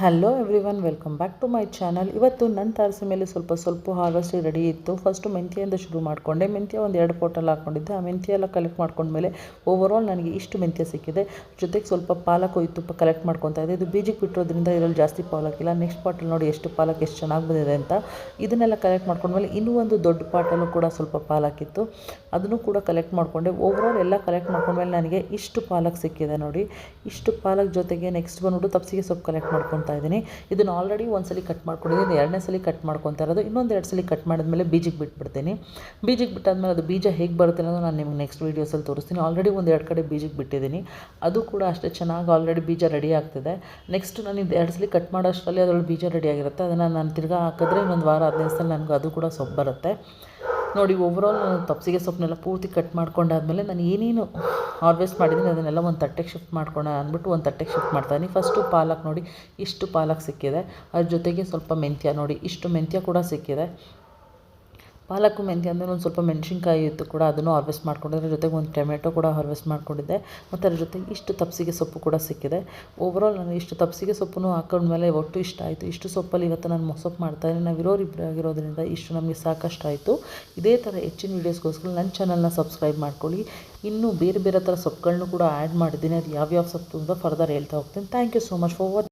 Hello everyone welcome back to my channel ಇವತ್ತು ನನ್ನ ತಾರಸಿ ಮೇಲೆ ಸ್ವಲ್ಪ ಸ್ವಲ್ಪ ಹಾರ್ವೆಸ್ಟ್ ರೆಡಿ ಇತ್ತು. ಫಸ್ಟು ಮೆಂತ್ಯೆಯಿಂದ ಶುರು ಮಾಡಿಕೊಂಡೆ. ಮೆಂತ್ಯ ಒಂದು ಎರಡು ಪೋಟಲ್ಲಿ ಹಾಕ್ಕೊಂಡಿದ್ದೆ. ಆ ಮೆಂತ್ಯ ಎಲ್ಲ ಕಲೆಕ್ಟ್ ಮಾಡ್ಕೊಂಡ್ಮೇಲೆ ಓವರಾಲ್ ನನಗೆ ಇಷ್ಟು ಮೆಂತ್ಯ ಸಿಕ್ಕಿದೆ. ಜೊತೆಗೆ ಸ್ವಲ್ಪ ಪಾಲಕ್ ಹೋಯ್ತು ಕಲೆಕ್ಟ್ ಮಾಡ್ಕೊತಾ ಇದೆ ಇದು ಬೀಜಕ್ಕೆ ಬಿಟ್ಟಿರೋದ್ರಿಂದ ಇದರಲ್ಲಿ ಜಾಸ್ತಿ ಪಾಲಕ್ಕಿಲ್ಲ ನೆಕ್ಸ್ಟ್ ಪಾಟಲ್ ನೋಡಿ ಎಷ್ಟು ಪಾಲಕ್ ಎಷ್ಟು ಚೆನ್ನಾಗಿ ಬಂದಿದೆ ಅಂತ. ಇದನ್ನೆಲ್ಲ ಕಲೆಕ್ಟ್ ಮಾಡ್ಕೊಂಡ್ಮೇಲೆ ಇನ್ನೂ ಒಂದು ದೊಡ್ಡ ಪಾಟಲ್ಲೂ ಕೂಡ ಸ್ವಲ್ಪ ಪಾಲಕ್ಕಿತ್ತು ಅದನ್ನು ಕೂಡ ಕಲೆಕ್ಟ್ ಮಾಡಿಕೊಂಡೆ. ಓವರಾಲ್ ಎಲ್ಲ ಕಲೆಕ್ಟ್ ಮಾಡ್ಕೊಂಡ್ಮೇಲೆ ನನಗೆ ಇಷ್ಟು ಪಾಲಕ್ ಸಿಕ್ಕಿದೆ ನೋಡಿ. ಇಷ್ಟು ಪಾಲಕ್ ಜೊತೆಗೆ ನೆಕ್ಸ್ಟ್ ಬಂದ್ಬಿಟ್ಟು ತಪ್ಸಿಗೆ ಸೊಪ್ಪು ಕಲೆಕ್ಟ್ ಮಾಡ್ಕೊತಾ ಇದ್ದೀನಿ. ಇದನ್ನು ಆಲ್ರೆಡಿ ಒಂದ್ಸಲಿ ಕಟ್ ಮಾಡ್ಕೊಂಡಿದ್ದೀನಿ. ಎರಡನೇ ಸಲ ಕಟ್ ಮಾಡ್ಕೊತಾ ಇರೋದು. ಇನ್ನೊಂದು ಎರಡು ಸಲ ಕಟ್ ಮಾಡಿದ್ಮೇಲೆ ಬೀಜಕ್ಕೆ ಬಿಟ್ಬಿಡ್ತೀನಿ. ಬೀಜಕ್ಕೆ ಬಿಟ್ಟಾದ್ಮೇಲೆ ಅದು ಬೀಜ ಹೇಗೆ ಬರುತ್ತೆ ಅನ್ನೋದು ನಾನು ನಿಮ್ಗೆ ನೆಕ್ಸ್ಟ್ ವೀಡಿಯೋಸಲ್ಲಿ ತೋರಿಸ್ತೀನಿ. ಆಲ್ರೆಡಿ ಒಂದು ಎರಡು ಕಡೆ ಬೀಜಕ್ಕೆ ಬಿಟ್ಟಿದ್ದೀನಿ. ಅದು ಕೂಡ ಅಷ್ಟೇ ಚೆನ್ನಾಗಿ ಆಲ್ರೆಡಿ ಬೀಜ ರೆಡಿ ಆಗ್ತಿದೆ. ನೆಕ್ಸ್ಟ್ ನಾನು ಇದು ಎರಡು ಸಲ ಕಟ್ ಮಾಡೋಷ್ಟರಲ್ಲಿ ಅದರಲ್ಲಿ ಬೀಜ ರೆಡಿ ಆಗಿರುತ್ತೆ. ಅದನ್ನು ನಾನು ತಿರ್ಗಾ ಹಾಕಿದ್ರೆ ಇನ್ನೊಂದು ವಾರ, ಹದಿನೈದು ಸಲ ನನಗೆ ಅದು ಕೂಡ ಸೊಪ್ಪು ಬರುತ್ತೆ ನೋಡಿ ಓವರಾಲ್ ನಾನು ತಪ್ಸಿಗೆ ಸೊಪ್ಪನ್ನೆಲ್ಲ ಪೂರ್ತಿ ಕಟ್ ಮಾಡ್ಕೊಂಡಾದ್ಮೇಲೆ ನಾನು ಏನೇನು ಹಾರ್ವೆಸ್ಟ್ ಮಾಡಿದ್ದೀನಿ, ಅದನ್ನೆಲ್ಲ ಒಂದು ತಟ್ಟೆಗೆ ಶಿಫ್ಟ್ ಮಾಡ್ಕೊಳ್ಳೋಣ ಅಂದ್ಬಿಟ್ಟು ಒಂದು ತಟ್ಟೆಗೆ ಶಿಫ್ಟ್ ಮಾಡ್ತಾಯಿದ್ದೀನಿ ಫಸ್ಟು ಪಾಲಕ್ ನೋಡಿ, ಇಷ್ಟು ಪಾಲಕ್ ಸಿಕ್ಕಿದೆ. ಅದ್ರ ಜೊತೆಗೆ ಸ್ವಲ್ಪ ಮೆಂತ್ಯ ನೋಡಿ, ಇಷ್ಟು ಮೆಂತ್ಯ ಕೂಡ ಸಿಕ್ಕಿದೆ. ಪಾಲಕ್ಕು ಮೆಂತ್ಯ ಅಂದರೆ ಒಂದು ಸ್ವಲ್ಪ ಮೆಣಸಿನ್ಕಾಯಿ ಇತ್ತು ಕೂಡ ಅದನ್ನು ಹಾರ್ವೆಸ್ಟ್ ಮಾಡ್ಕೊಂಡಿದ್ದೆ ಜೊತೆಗೆ ಒಂದು ಟೊಮೆಟೊ ಕೂಡ ಹಾರ್ವೆಸ್ಟ್ ಮಾಡ್ಕೊಂಡಿದ್ದೆ. ಮತ್ತು ಅದ್ರ ಜೊತೆಗೆ ಇಷ್ಟು ತಪ್ಸಿಗೆ ಸೊಪ್ಪು ಕೂಡ ಸಿಕ್ಕಿದೆ. ಓವರಾಲ್ ನಾನು ಇಷ್ಟು ತಪ್ಸಿಗೆ ಸೊಪ್ಪನ್ನು ಹಾಕೊಂಡ್ಮೇಲೆ ಒಟ್ಟು ಇಷ್ಟ ಆಯಿತು. ಇಷ್ಟು ಸೊಪ್ಪಲ್ಲಿ ಇವತ್ತು ನಾನು ಮೊಸೊಪ್ಪು ನಾವು ಇರೋರು ಇಬ್ಬರು ಆಗಿರೋದ್ರಿಂದ ಇಷ್ಟು ನಮಗೆ ಸಾಕಷ್ಟು ಆಯಿತು. ಇದೇ ಥರ ಹೆಚ್ಚಿನ ವೀಡಿಯೋಸ್ಗೋಸ್ಕರ ನನ್ನ ಚಾನಲ್ನ ಸಬ್ಸ್ಕ್ರೈಬ್ ಮಾಡ್ಕೊಳ್ಳಿ. ಇನ್ನೂ ಬೇರೆ ಬೇರೆ ಥರ ಸೊಪ್ಪುಗಳನ್ನು ಕೂಡ ಆ್ಯಡ್ ಮಾಡಿದ್ದೀನಿ. ಅದು ಯಾವ್ಯಾವ ಸೊಪ್ಪು ಅಂತ ಫರ್ದರ್ ಹೇಳ್ತಾ ಹೋಗ್ತೀನಿ. Thank you so much for